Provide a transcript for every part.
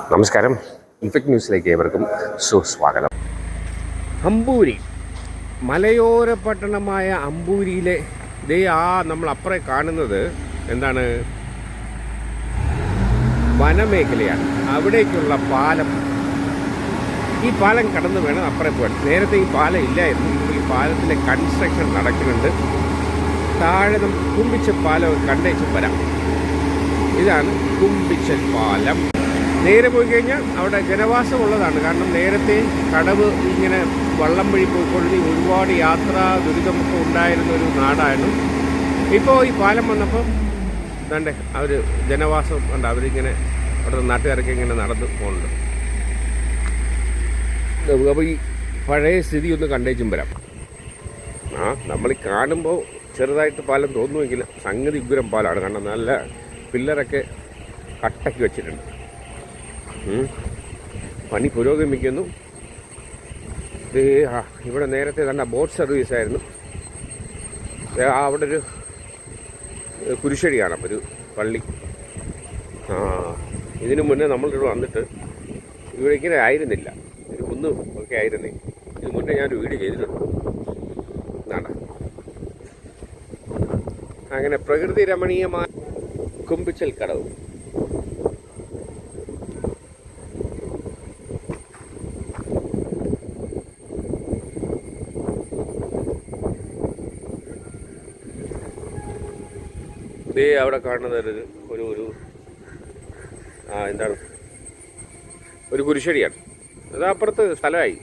നമസ്കാരം. ഇൻഫെക്ട് ന്യൂസിലേക്ക് ഏവർക്കും സുസ്വാഗതം. അമ്പൂരി മലയോര പട്ടണമായ അമ്പൂരിയിലെ ദേ ആ നമ്മൾ അപ്പുറം കാണുന്നത് എന്താണ്? വനമേഖലയാണ്. അവിടേക്കുള്ള പാലം. ഈ പാലം കടന്നു വേണം അപ്പുറം പോകാൻ. നേരത്തെ ഈ പാലം ഇല്ലായിരുന്നു. ഈ പാലത്തിന്റെ കൺസ്ട്രക്ഷൻ നടക്കുന്നുണ്ട്. താഴെ നമുക്ക് കുമ്പിച്ച പാലം കണ്ടേച്ച് വരാം. ഇതാണ് കുമ്പിച്ചൽ പാലം. നേരെ പോയി കഴിഞ്ഞാൽ അവിടെ ജനവാസം ഉള്ളതാണ്. കാരണം നേരത്തെ കടവ് ഇങ്ങനെ വള്ളം വഴി പോയിക്കൊള്ളി ഒരുപാട് യാത്രാ ദുരിതമൊക്കെ ഉണ്ടായിരുന്ന ഒരു നാടായിരുന്നു. ഇപ്പോൾ ഈ പാലം വന്നപ്പോൾ തന്റെ അവർ ജനവാസം ഉണ്ട് അവരിങ്ങനെ അവിടെ നാട്ടുകാരൊക്കെ ഇങ്ങനെ നടന്നു പോകുന്നുണ്ട് അപ്പോൾ ഈ പഴയ സ്ഥിതി ഒന്ന് കണ്ടേച്ചും വരാം. ആ നമ്മൾ കാണുമ്പോൾ ചെറുതായിട്ട് പാലം തോന്നുമെങ്കിലും സംഗതി ഉഗ്രം പാലാണ്. കാരണം നല്ല പില്ലറൊക്കെ കട്ടക്ക് വെച്ചിട്ടുണ്ട്. പണി പുരോഗമിക്കുന്നു. ഇവിടെ നേരത്തെ കണ്ട ബോട്ട് സർവീസ് ആയിരുന്നു. അവിടെ ഒരു കുരിശടി കാണാം ഒരു പള്ളി. ആ ഇതിനു മുന്നേ നമ്മളിവിടെ വന്നിട്ട് ഇവിടെ ഇങ്ങനെ ആയിരുന്നില്ല. ഒരു കുന്നും ഒക്കെ ആയിരുന്നേ. ഇതിനു മുന്നേ ഞാനൊരു വീട് ചെയ്തിട്ടുണ്ട്. എന്നാണ് അങ്ങനെ പ്രകൃതി രമണീയമായ കുമ്പിച്ചൽ കടവ്. ദേ അവിടെ കാണുന്നത് ഒരു ഒരു ആ എന്താണ്? ഒരു കുരിശടിയാണ്. അത് അപ്പുറത്ത് സ്ഥലമായി.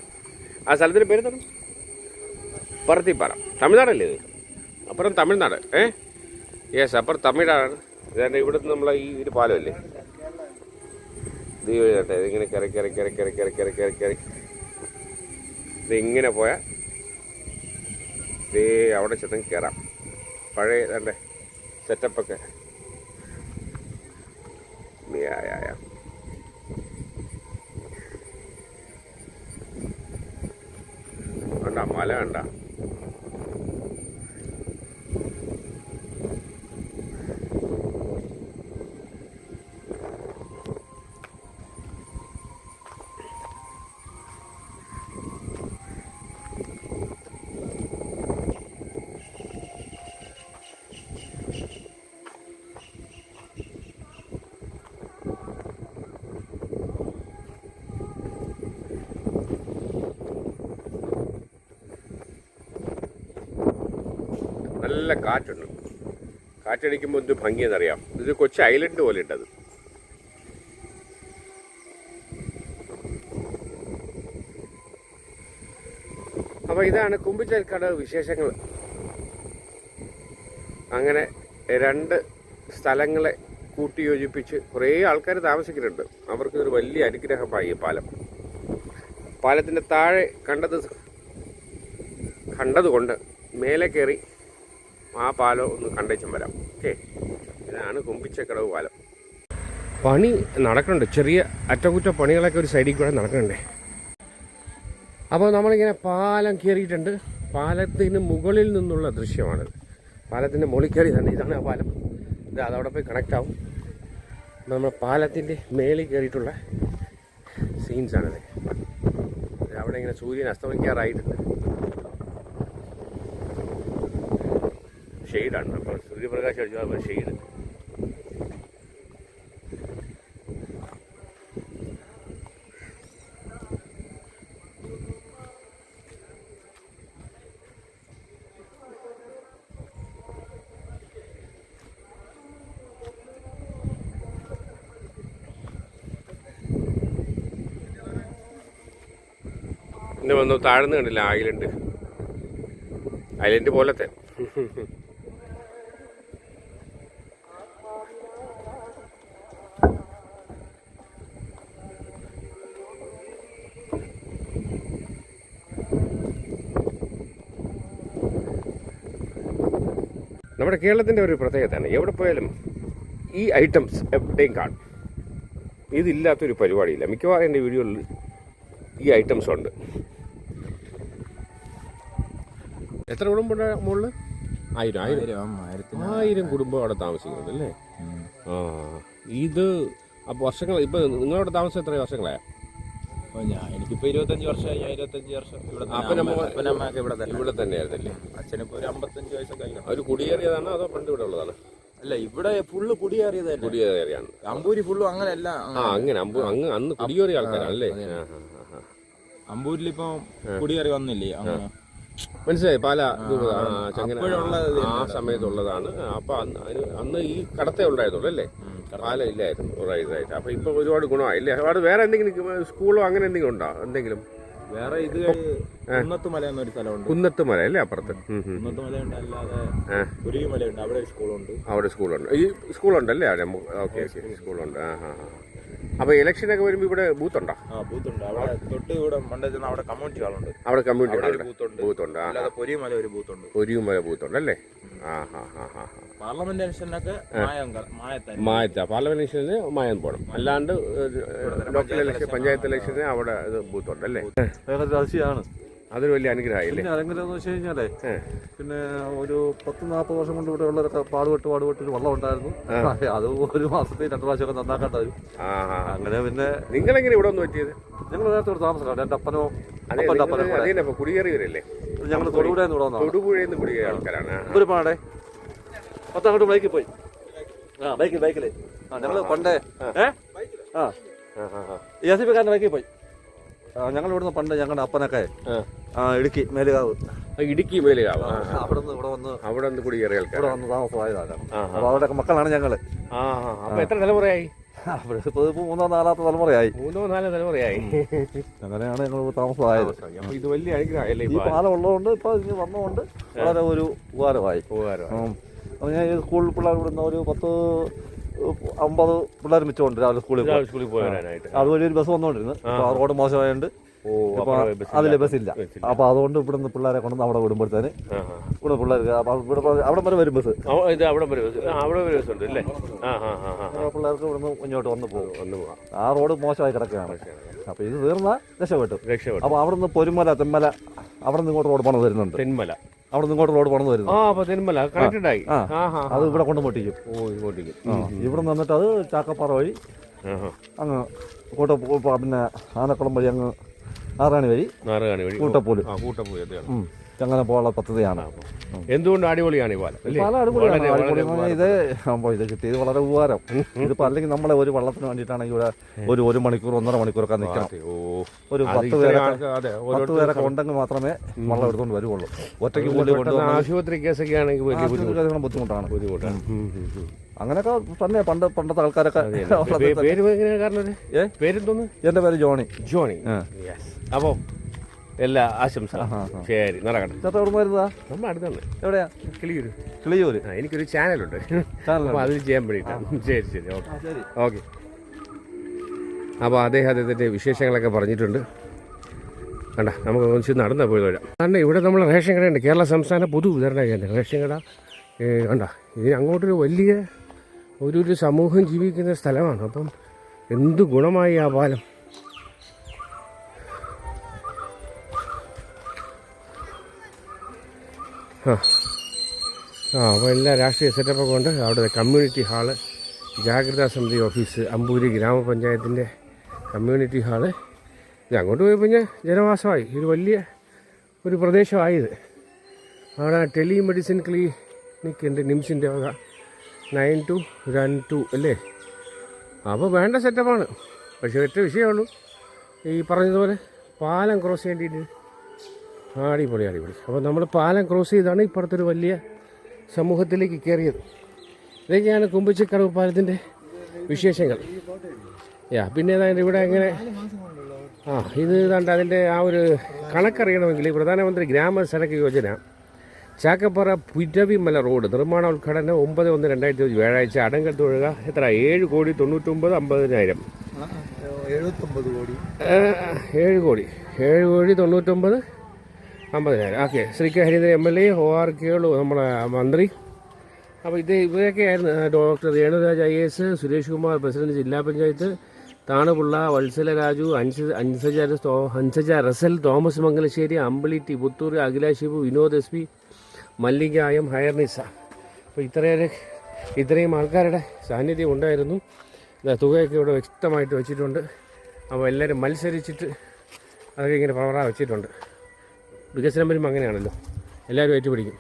ആ സ്ഥലത്തിന് പേര് എന്താണ് പറത്തിപ്പാറ. തമിഴ്നാടല്ലേ ഇത്? അപ്പുറം തമിഴ്നാട് ഏ? യെസ് അപ്പുറം തമിഴാണ്. ഇതാണ്ട് ഇവിടുന്ന് നമ്മളെ ഈ ഒരു പാലമല്ലേ? ഇത് കേട്ടെ ഇതിങ്ങനെ കയറി കയറി കയറി കയറി കയറി കയറി കയറി കയറി. ഇതിങ്ങനെ പോയാൽ ദേ അവിടെ ചെന്ന് കയറാം പഴയ ഇതാണ്ടേ സെറ്റപ്പൊക്കെ. കണ്ട? മല കണ്ട? നല്ല കാറ്റുണ്ട്. കാറ്റടിക്കുമ്പോൾ എന്ത് ഭംഗിയെന്നറിയാം. ഇത് കൊച്ചു ഐലൻഡ് പോലെ ഉണ്ടത് അപ്പോൾ ഇതാണ് കുമ്പിച്ചൽക്കട വിശേഷങ്ങൾ അങ്ങനെ രണ്ട് സ്ഥലങ്ങളെ കൂട്ടിയോജിപ്പിച്ച് കുറേ ആൾക്കാർ താമസിക്കുന്നുണ്ട്. അവർക്ക് വലിയ അനുഗ്രഹമായി പാലം. പാലത്തിന്റെ താഴെ കണ്ടത് കണ്ടതുകൊണ്ട് മേലെ കയറി ആ പാലം ഒന്ന് കണ്ടേച്ചും വരാം. ഓക്കെ. ഇതാണ് കുമ്പിച്ചക്കടവ് പാലം. പണി നടക്കുന്നുണ്ട് ചെറിയ അറ്റകുറ്റ പണികളൊക്കെ ഒരു സൈഡിൽ കൂടെ നടക്കുന്നുണ്ടേ അപ്പോൾ നമ്മളിങ്ങനെ പാലം കയറിയിട്ടുണ്ട്. പാലത്തിന് മുകളിൽ നിന്നുള്ള ദൃശ്യമാണിത്. പാലത്തിന്റെ മുകളിൽ കയറി തന്നെ ഇതാണ് ആ പാലം. ഇത് അതവിടെ പോയി കണക്റ്റ് ആവും. നമ്മൾ പാലത്തിന്റെ മേളിൽ കയറിയിട്ടുള്ള സീൻസാണിത് അവിടെ ഇങ്ങനെ സൂര്യൻ അസ്തമിക്കാറായിട്ടുണ്ട്. ഷെയ്ഡാണ്. നമ്മൾ സൂര്യപ്രകാശം അടിച്ചാൽ ഷെയ്ഡ്. പിന്നെ വന്നു താഴ്ന്നു കണ്ടില്ല ഐലൻഡ് ഐലൻഡ് പോലത്തെ. നമ്മുടെ കേരളത്തിന്റെ ഒരു പ്രത്യേകതയാണ്. എവിടെ പോയാലും ഈ ഐറ്റംസ് എവിടെയും കാണും. ഇതില്ലാത്തൊരു പരിപാടിയില്ല. മിക്കവാറും എന്റെ വീഡിയോയിൽ ഈ ഐറ്റംസ് ഉണ്ട്. എത്ര കുടുംബം മുകളിൽ ആയിരം ആയിരം. ആയിരം കുടുംബം അവിടെ താമസിക്കുന്നുണ്ട് അല്ലേ. ആ ഇത് അപ്പോൾ വർഷങ്ങൾ ഇപ്പം നിങ്ങളവിടെ താമസം എത്ര വർഷങ്ങളായോ? അപ്പൊ ഞാൻ എനിക്കിപ്പോ ഇരുപത്തഞ്ച് വർഷമായി ഞാൻ ഇരുപത്തഞ്ച് വർഷം ഇവിടെ. അപ്പനമ്മ- അപ്പനമ്മയൊക്കെ ഇവിടെ തന്നെ. ഇവിടെ തന്നെയായിരുന്നല്ലേ? അച്ഛനിപ്പോ ഒരു അമ്പത്തഞ്ച് വയസ്സൊക്കെ കഴിഞ്ഞു. അവർ കുടിയേറിയതാണോ അതോ പണ്ട് ഇവിടെ ഉള്ളതാണ്? അല്ല ഇവിടെ ഫുള്ള് കുടിയേറിയത് കുടിയേറിയാണ്. അമ്പൂരി ഫുള്ളും അങ്ങനെയല്ല ആ അങ്ങനെ. അമ്പൂ അങ്ങ് അന്ന് കുടിയേറിയ ആൾക്കാരാണല്ലേ? ഇപ്പൊ കുടിയേറി വന്നില്ലേ? അങ്ങനെ. മനസ്സിലായി പാല ചങ്ങനെ ആ, സമയത്തുള്ളതാണ്. അപ്പൊ അന്ന് അന്ന് ഈ കടത്തേ ഉണ്ടായതുള്ളൂ അല്ലേ? പാല ഇല്ലായിരുന്നു റൈറ്റ് റൈറ്റ് അപ്പോൾ ഇപ്പോൾ ഒരുപാട് ഗുണമായി. ഇല്ലേ? അവിടെ വേറെ എന്തെങ്കിലും സ്കൂളോ അങ്ങനെ എന്തെങ്കിലും ഉണ്ടോ? എന്തെങ്കിലും? വേറെ ഇത് കുന്നത്ത് മല എന്നൊരു സ്ഥലമുണ്ട്. കുന്നത്ത് മല അല്ലേ അപ്പുറത്ത്? ഉം, ഉം. കുന്നത്ത് മലയുണ്ട് അല്ലാതെ ആ. കുരുവി അവിടെ സ്കൂളുണ്ട്. അവിടെ സ്കൂളുണ്ട്. ഈ സ്കൂളുണ്ടല്ലേ അവിടെ? ഓക്കെ സ്കൂളുണ്ട്. ആ ആ അപ്പൊ ഇലക്ഷനൊക്കെ വരുമ്പോ ഇവിടെ ബൂത്തുണ്ടോ? ആ ബൂത്തുണ്ട്. അവിടെ തൊട്ട് ഇവിടെ മണ്ടേ അവിടെ കമ്മ്യൂണിറ്റി ഹാളുണ്ട് അവിടെ കമ്മ്യൂണിറ്റി ഉണ്ട്. ബൂത്തുണ്ട്. ബൂത്തുണ്ട്. ആ അല്ലാതെ പൊരി മല ഒരു ബൂത്തുണ്ട്. ഒരു മല ബൂത്തുണ്ട് അല്ലേ? ആ ഹാ ഹാ ഹാ പാർലമെന്റ് ഇലക്ഷനൊക്കെ മായത്ത. പാർലമെന്റ് ഇലക്ഷന് മായം പോകണം അല്ലാണ്ട് ലോക്കൽ ഇലക്ഷൻ പഞ്ചായത്ത് ഇലക്ഷന് അവിടെ ഇത് ബൂത്തുണ്ട് അല്ലേ രഹസ്യമാണ് അതൊരു വലിയ അനുഗ്രഹമായി അല്ലേ പിന്നെ അതെങ്ങനെയാന്ന് വെച്ച് കഴിഞ്ഞാലേ പിന്നെ ഒരു പത്ത് നാൽപ്പത് വർഷം കൊണ്ട് ഇവിടെ ഉള്ളവരൊക്കെ പാടുപെട്ട് പാടുപെട്ട് ഒരു വെള്ളം ഉണ്ടായിരുന്നു. അത് ഒരു മാസത്തിൽ രണ്ട് പ്രാവശ്യമൊക്കെ നന്നാക്കേണ്ട വരും. അങ്ങനെ പിന്നെ നിങ്ങളെങ്ങനെ ഇവിടെ ഒന്ന് പറ്റിയത്? ഞങ്ങൾ നേരത്തെ ഇവിടെ താമസിക്കാം എന്റെ അപ്പനോ അതെ അപ്പന്റെ അപ്പനോ കുടിയേറിയവരല്ലേ? ഞങ്ങൾ തൊടുപുഴയിൽ നിന്ന് ഇവിടെ തൊടുപുഴയിൽ നിന്ന് കുടിയേറിയ ആൾക്കാരാണ്. ഒരു പാടേ പത്തങ്ങോട്ട് ബൈക്കിൽ പോയി. ആ ബൈക്കിൽ ബൈക്കിൽ ആ ഞങ്ങൾ പണ്ടേ. ഏ? ആ. എ സി പിക്കാരന്റെ ബൈക്കിൽ പോയി. ആ, ഞങ്ങൾ ഇവിടുന്ന് പണ്ട് ഞങ്ങളുടെ അപ്പനൊക്കെ ആ. ഇടുക്കി മേലുകാവ്. ഇടുക്കി മേലുകാവ്. അവിടെ നിന്ന് ഇവിടെ വന്ന് അവിടെ നിന്ന് കുടിയേറിയ ഇവിടെ വന്ന് താമസമായതാണ്. അപ്പൊ അപ്പോൾ അവരുടെയൊക്കെ മക്കളാണ് ഞങ്ങൾ ആ ആ. അപ്പൊ എത്ര തലമുറയായി? അവിടെ മൂന്നോ നാലാമത്തെ തലമുറയായി. മൂന്നോ നാലോ തലമുറയായി. അങ്ങനെയാണ് ഞങ്ങൾ താമസമായത്. ഇത് വലിയ അനുഗ്രഹമല്ലേ ഈ പാലം? ഉള്ളതുകൊണ്ട് ഇപ്പൊ ഇനി വന്നതുകൊണ്ട് വളരെ ഒരു ഉപകാരമായി. ഉപകാരമായി. ഉം. അപ്പോൾ ഞാൻ സ്കൂളിൽ പിള്ളേർ ഇവിടുന്ന് ഒരു പത്ത് അമ്പത് പിള്ളേർ മിച്ചമുണ്ട് രാവിലെ സ്കൂളിൽ. സ്കൂളിൽ പോയി അതുവഴി ഒരു ബസ് വന്നുകൊണ്ടിരുന്നു അപ്പോൾ റോഡ് മോശമായതുകൊണ്ട് ഓ ബസ്സില്ല. അപ്പൊ അതുകൊണ്ട് ഇവിടുന്ന് പിള്ളേരെ കൊണ്ടുവന്ന് അവിടെ വിടുമ്പോഴത്തേന്. ഇവിടെ പിള്ളേർക്ക് അവിടെ വരെ വരും ബസ്. പിള്ളേർക്ക് ഇവിടുന്ന് മുന്നോട്ട് വന്ന് പോകും. ആ റോഡ് മോശമായി കിടക്കുകയാണ്. അപ്പൊ ഇത് തീർന്നാൽ രക്ഷപ്പെട്ടു. അപ്പോൾ അവിടെ നിന്ന് പൊരുമല തെന്മല അവിടെ നിന്ന് ഇങ്ങോട്ട് റോഡ് പണം വരുന്നുണ്ട്. തെന്മല. അവിടെ നിന്ന് ഇങ്ങോട്ട് റോഡ് പണിത് വരുന്നു ആ അപ്പൊ തെന്മല കണക്റ്റഡ് ആയി. ആ. അത് ഇവിടെ കൊണ്ട് പൊട്ടിക്കും. ഓ ഇങ്ങോട്ടേക്ക് ആ, ഇവിടെ നിന്നിട്ട് അത് ചാക്കപ്പാറ വഴി അങ്ങ് കൂട്ട പിന്നെ ആനക്കുളം വഴി അങ്ങ് ആറാണി വഴി നാറുകാണി വഴി. കൂട്ടപ്പോലും. ഉം. അങ്ങനെ പോകാനുള്ള പദ്ധതിയാണ്. എന്തുകൊണ്ട് അടിപൊളിയാണ് ഈ പാലം അടിപൊളിയാണ്. ഇത് അപ്പോ ഇത് കിട്ടിയത് വളരെ ഉപകാരം. ഇതിപ്പോൾ അല്ലെങ്കിൽ നമ്മളെ ഒരു വള്ളത്തിന് വേണ്ടിയിട്ടാണെങ്കിൽ ഇവിടെ ഒരു ഒരു മണിക്കൂർ ഒന്നര മണിക്കൂറൊക്കെ നിൽക്കണം ഒരു പത്ത് പേരൊക്കെ പത്ത് പേരൊക്കെ ഉണ്ടെങ്കിൽ മാത്രമേ വള്ളം എടുത്തുകൊണ്ട് വരുവുള്ളൂ. ഒറ്റയ്ക്ക് കൂടി ആശുപത്രി കേസൊക്കെ ആണെങ്കിൽ ബുദ്ധിമുട്ടാണ്. ബുദ്ധിമുട്ടാണ്. അങ്ങനെയൊക്കെ തന്നെ പണ്ട് പണ്ടത്തെ ആൾക്കാരൊക്കെ എന്റെ പേര് എന്റെ പേര് ജോണി. ജോണി. ആ. അപ്പോൾ എല്ലാ ആശംസ. ശരി നടക്കട്ടെ. ചേട്ടാ എവിടെ വരുന്നതാ നമ്മൾ അടുത്താണ് എവിടെയാ? കിളിയൂര്. കിളിയൂര്. എനിക്കൊരു ചാനലുണ്ട്. അപ്പോൾ അതിൽ ചെയ്യാൻ വേണ്ടിയിട്ടാണ് ശരി ശരി ഓക്കെ. ഓക്കെ. അപ്പോൾ അദ്ദേഹം അദ്ദേഹത്തിന്റെ വിശേഷങ്ങളൊക്കെ പറഞ്ഞിട്ടുണ്ട്. കണ്ട നമുക്ക് ഒന്നിച്ച് നടന്ന പോയി വരാം. കാരണം ഇവിടെ നമ്മൾ റേഷൻ കടയുണ്ട് കേരള സംസ്ഥാന പൊതു വിതരണ കേന്ദ്രം. റേഷൻ കട കണ്ട ഇതിന് അങ്ങോട്ടൊരു വലിയ ഒരു ഒരു സമൂഹം ജീവിക്കുന്ന സ്ഥലമാണ്. അപ്പം എന്ത് ഗുണമായി ആ പാലം? ആ. അപ്പോൾ എല്ലാ രാഷ്ട്രീയ സെറ്റപ്പൊക്കെ ഉണ്ട്. അവിടെ കമ്മ്യൂണിറ്റി ഹാൾ ജാഗ്രതാ സമിതി ഓഫീസ് അമ്പൂരി ഗ്രാമപഞ്ചായത്തിന്റെ കമ്മ്യൂണിറ്റി ഹാൾ. ഇത് അങ്ങോട്ട് പോയപ്പോൾ ഞാൻ ജനവാസമായി. ഒരു വലിയ ഒരു പ്രദേശമായത്. അവിടെ ടെലിമെഡിസിൻ ക്ലിനിക് ഉണ്ട് നിംസിന്റെ വക നയൻ ടു റൺ ടു അല്ലേ? അപ്പോൾ വേണ്ട സെറ്റപ്പാണ്. പക്ഷേ ഒറ്റ വിഷയമുള്ളൂ ഈ പറഞ്ഞതുപോലെ പാലം ക്രോസ് ചെയ്യേണ്ടിയിട്ട് അടിപൊളി അടിപൊളി. അപ്പോൾ നമ്മൾ പാലം ക്രോസ് ചെയ്താണ് ഇപ്പുറത്തൊരു വലിയ സമൂഹത്തിലേക്ക് കയറിയത് ഇതൊക്കെയാണ് കുമ്പിച്ചിക്കടവ് പാലത്തിന്റെ വിശേഷങ്ങൾ. യാ പിന്നെ ഏതാണ്ട് ഇവിടെ എങ്ങനെ? ആ ഇത് ഏതാണ്ട് അതിന്റെ ആ ഒരു കണക്കറിയണമെങ്കിൽ പ്രധാനമന്ത്രി ഗ്രാമ സഡക്ക് യോജന ചാക്കപ്പാറ പുരവിമല റോഡ് നിർമ്മാണ ഉദ്ഘാടനം ഒമ്പത് ഒന്ന് രണ്ടായിരത്തി ഇരുപത് വ്യാഴാഴ്ച അടങ്കൽ തൊഴുക എത്ര? ഏഴ് കോടി തൊണ്ണൂറ്റൊമ്പത് അമ്പതിനായിരം. എഴുപത്തൊമ്പത് കോടി. ഏഴ് കോടി. ഏഴ് കോടി തൊണ്ണൂറ്റൊമ്പത് അമ്പതിനായിരം. Okay. Sri K Harindran M L A O R Kelu നമ്മുടെ മന്ത്രി. അപ്പോൾ ഇത് ഇവരൊക്കെയായിരുന്നു doctor Renuraj I S Suresh Kumar president ജില്ലാ panchayat Thanupillai Vatsala Raju Ansa Ansaja Hansaja Russell Thomas Mangalassery Ambili T Puthur Akhila Shivu Vinod S P മല്ലികായം ഹയർനിസ അപ്പോൾ ഇത്രയേറെ ഇത്രയും ആൾക്കാരുടെ സാന്നിധ്യം ഉണ്ടായിരുന്നു. തുകയൊക്കെ ഇവിടെ വ്യക്തമായിട്ട് വെച്ചിട്ടുണ്ട്. അപ്പോൾ എല്ലാവരും മത്സരിച്ചിട്ട് അതൊക്കെ ഇങ്ങനെ പ്രവറ വെച്ചിട്ടുണ്ട്. വികസനം വരുമ്പോൾ അങ്ങനെയാണല്ലോ. എല്ലാവരും ഏറ്റുപിടിക്കും.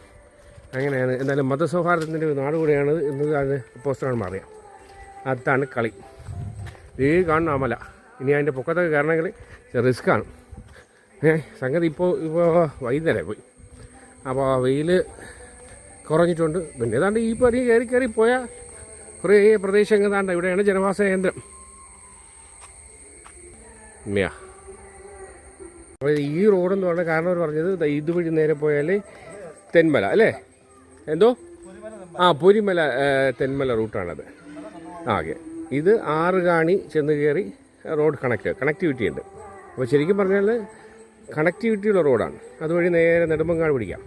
അങ്ങനെയാണ്. എന്നാലും മതസൗഹാർദ്ദത്തിന്റെ ഒരു നാട് കൂടെയാണ് എന്ന് അത് പോസ്റ്ററാണ് മാറിയ അതാണ് കളി. ഈ കാണുന്ന അമല. ഇനി അതിന്റെ പൊക്കത്തൊക്കെ കയറണമെങ്കിൽ റിസ്ക്കാണ് ഏ സംഗതി ഇപ്പോൾ ഇപ്പോൾ വൈകുന്നേരം പോയി. അപ്പോൾ വെയിൽ കുറഞ്ഞിട്ടുണ്ട്. പിന്നെ ഏതാണ്ട് ഈ പടി കയറി കയറി പോയ കുറേ പ്രദേശങ്ങൾ ഏതാണ്ട് ഇവിടെയാണ് ജനവാസ കേന്ദ്രം. ഉമ്മയാ. അപ്പോൾ ഈ റോഡെന്ന് പറഞ്ഞ കാരണം അവർ പറഞ്ഞത് ഇതുവഴി നേരെ പോയാൽ തെന്മല അല്ലേ? എന്തോ? ആ പൊരിമല തെന്മല റൂട്ടാണത്. ആ ഓക്കെ ഇത് ആറ് കാണി ചെന്ന് കയറി റോഡ് കണക്ട് കണക്ടിവിറ്റി ഉണ്ട്. അപ്പോൾ ശരിക്കും പറഞ്ഞാൽ കണക്ടിവിറ്റിയുള്ള റോഡാണ്. അതുവഴി നേരെ നെടുമ്പങ്ങാട് പിടിക്കാം.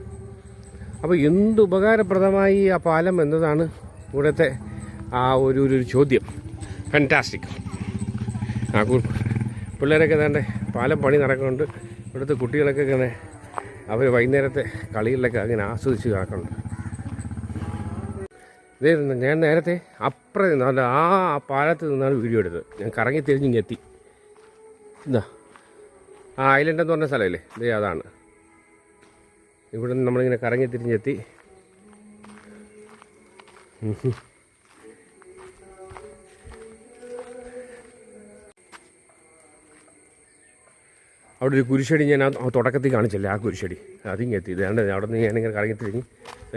അപ്പോൾ എന്ത് ഉപകാരപ്രദമായി ആ പാലം എന്നതാണ് ഇവിടുത്തെ ആ ഒരു ഒരു ചോദ്യം. ഫാന്റാസ്റ്റിക് ആ പിള്ളേരൊക്കെ തന്നെ പാലം പണി നടക്കുന്നുണ്ട്. ഇവിടുത്തെ കുട്ടികളൊക്കെ ഇങ്ങനെ അവർ വൈകുന്നേരത്തെ കളികളിലൊക്കെ അങ്ങനെ ആസ്വദിച്ച് കിടക്കുന്നുണ്ട് ഇതായിരുന്നു ഞാൻ നേരത്തെ അപ്പുറം നിന്നാണ് ആ പാലത്ത് നിന്നാണ് വീഡിയോ എടുത്തത്. ഞാൻ കറങ്ങി തിരിഞ്ഞ് ഇങ്ങ് എത്തി. എന്താ ആ ഐലൻഡ് എന്ന് പറഞ്ഞ സ്ഥലമല്ലേ ഇതേ അതാണ്. ഇവിടെ നിന്ന് നമ്മളിങ്ങനെ കറങ്ങി തിരിഞ്ഞെത്തി. അവിടെ ഒരു കുരിശടി ഞാൻ ആ തുടക്കത്തിൽ കാണിച്ചില്ല ആ കുരിശടി. അതിങ്ങ് എത്തി ഇതാണ്ട് അവിടെ നിന്ന് ഞാനിങ്ങനെ കറങ്ങി തിരിഞ്ഞ്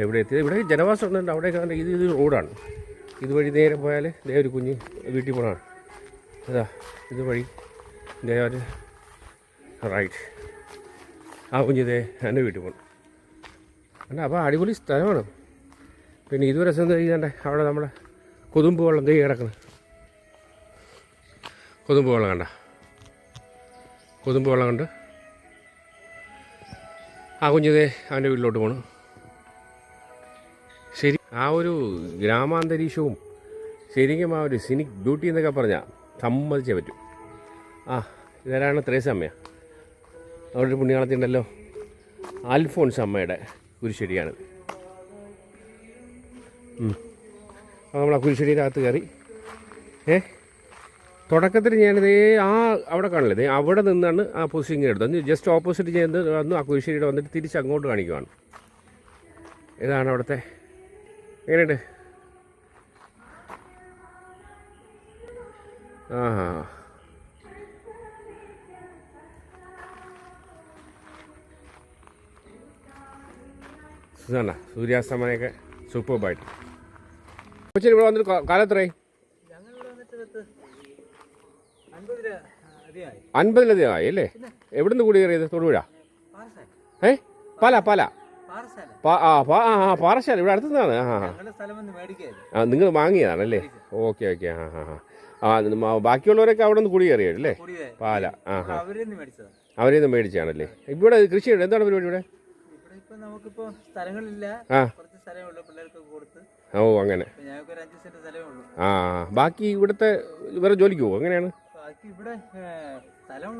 ഇവിടെ എത്തി. ഇവിടെ ജനവാസം ഉണ്ടല്ലോ അവിടെ ഇത് ഇത് റോഡാണ്. ഇതുവഴി നേരെ പോയാൽ ദേ ഒരു കുഞ്ഞ് വീട്ടിൽ പോകണം അതാ ഇതുവഴി ദേ ഒരു റൈറ്റ്. ആ കുഞ്ഞ് ദേ എന്റെ വീട്ടിൽ പോകണം അല്ല അപ്പോൾ അടിപൊളി സ്ഥലമാണ്. പിന്നെ ഇതുവരെ രസം കഴിയാണ്ട് അവിടെ നമ്മുടെ കൊതുമ്പ് വെള്ളം കൈ കിടക്കുന്നത് കൊതുമ്പ് വെള്ളം കണ്ട. കൊതുമ്പ് വെള്ളം കണ്ട് ആ കുഞ്ഞിതേ അവന്റെ വീട്ടിലോട്ട് പോണു. ശരി ആ ഒരു ഗ്രാമാന്തരീക്ഷവും ശരിക്കും ആ ഒരു സിനിക് ബ്യൂട്ടി എന്നൊക്കെ പറഞ്ഞാൽ സമ്മതിച്ചേ പറ്റും. ആ ഇതാരാണ് ത്രേസ അമ്മയ അവിടെ ഒരു പുണ്യാളത്തിണ്ടല്ലോ. ആൽഫോൺസ് അമ്മയുടെ കുരിശടിയാണ്. അപ്പോൾ നമ്മൾ ആ കുരിശടിയുടെ അകത്ത് കയറി. ഏ? തുടക്കത്തിൽ ഞാനിതേ ആ അവിടെ കാണില്ലേ? അവിടെ നിന്നാണ് ആ പൊസിഷൻ എടുത്തത്. ജസ്റ്റ് ഓപ്പോസിറ്റ് ചെയ്ത് വന്ന് ആ കുരിശടിയുടെ വന്നിട്ട് തിരിച്ച് അങ്ങോട്ട് കാണിക്കുവാണ്. ഇതാണ് അവിടുത്തെ. എങ്ങനെയുണ്ട്? ആ സുഖാണ സൂര്യാസ്തമനമൊക്കെ സൂപ്പർബായിട്ട് കൊച്ചിന് ഇവിടെ വന്നിട്ട് കാലത്രേ അൻപതിലധികം ആയി അല്ലേ? എവിടുന്ന് കൂടി കയറിയത് തൊടുപുഴ ഏ? പാല പാല? ആ ആ പാറശാല ഇവിടെ അടുത്തുനിന്നാണ്. ആ ആ നിങ്ങൾ വാങ്ങിയതാണല്ലേ ഓക്കെ ഓക്കെ ആ ആ ആ. ആ ബാക്കിയുള്ളവരൊക്കെ അവിടെ നിന്ന് കുടിയേറിയല്ലേ പാല ആ ആ. അവരിൽ നിന്ന് മേടിച്ചാണല്ലേ? ഇവിടെ കൃഷിയുണ്ട്. എന്താണ് പരിപാടി ഇവിടെ? ഓ അങ്ങനെ. ആ. ബാക്കി ഇവിടുത്തെ വേറെ ജോലിക്ക് പോകും എങ്ങനെയാണ്? ബാക്കി ഇവിടെ ഏ, സ്ഥലം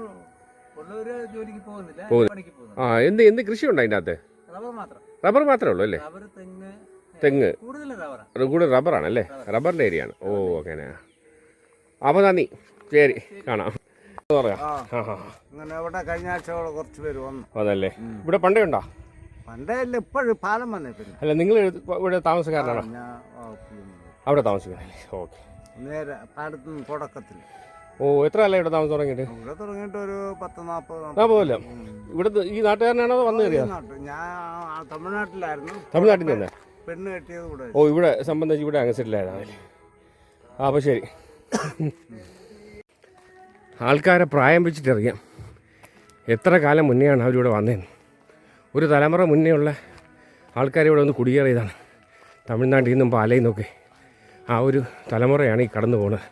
ഉള്ളവര് ജോലിക്ക് പോകുന്നില്ല പോകുന്നു. പണിക്ക് പോകുന്നു ആ എന്ത് എന്ത് കൃഷി അതിന്റെ അകത്ത്? റബ്ബർ മാത്രം. റബ്ബർ മാത്രമേ ഉള്ളൂ അല്ലേ? റബ്ബർ തെങ്ങ് തെങ്ങ്. കൂടുതൽ റബ്ബറാണ് അല്ലേ? റബ്ബറിന്റെ റബ്ബറിന്റെ ഏരിയ ആണ് ഓ അങ്ങനെ. അപ്പോൾ നന്ദി. ശരി കാണാം. ഇവിടെ കഴിഞ്ഞ ആഴ്ച കുറച്ച് പേര് വന്നു. അതല്ലേ? ഇവിടെ പണ്ടേ ഉണ്ടോ പണ്ടേ അല്ല ഇപ്പോഴും പാലം വന്നേ പിന്നെ. അല്ല നിങ്ങൾ ഇവിടെ താമസക്കാരനാണോ? അവിടെ താമസിക്കണല്ലേ? ഓക്കെ. നേരെ പാലത്തിന് തുടക്കത്തിൽ ഓ എത്ര അല്ല ഇവിടെ താമസം തുടങ്ങിയിട്ട്? ഇവിടെ തുടങ്ങിയിട്ട് ഒരു പത്ത് നാൽപ്പത് നാൽപ്പത് കൊല്ലം. ഇവിടെ ഈ നാട്ടുകാരനാണോ വന്നു വന്ന് കയറിയാ? ഞാൻ തമിഴ്നാട്ടിലായിരുന്നു. തമിഴ്നാട്ടിൽ തന്നെ പെണ്ണ് കെട്ടിയത് ഇവിടെ ഓ ഇവിടെ സംബന്ധിച്ച് ഇവിടെ അങ്ങനെ അപ്പൊ ആ അപ്പോൾ ശരി. ആൾക്കാരെ പ്രായം വെച്ചിട്ടറിയാം. എത്ര കാലം മുന്നെയാണ് അവരിവിടെ വന്നേ. ഒരു തലമുറ മുന്നേ ഉള്ള ആൾക്കാർ ഇവിടെ ഒന്ന് കുടിയേറിയതാണ്. തമിഴ്നാട്ടിൽ നിന്നും പാലയിൽ നിന്നൊക്കെ ആ ഒരു തലമുറയാണ് ഈ കടന്നു പോകുന്നത്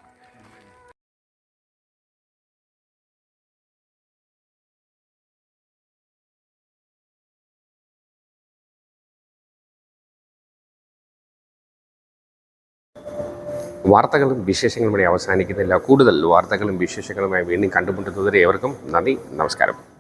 വാർത്തകളും വിശേഷങ്ങളും ഇവിടെ അവസാനിക്കുന്നില്ല. കൂടുതൽ വാർത്തകളും വിശേഷങ്ങളുമായി വീണ്ടും കണ്ടുമുട്ടുന്നതുവരെ ഏവർക്കും നന്ദി നമസ്കാരം.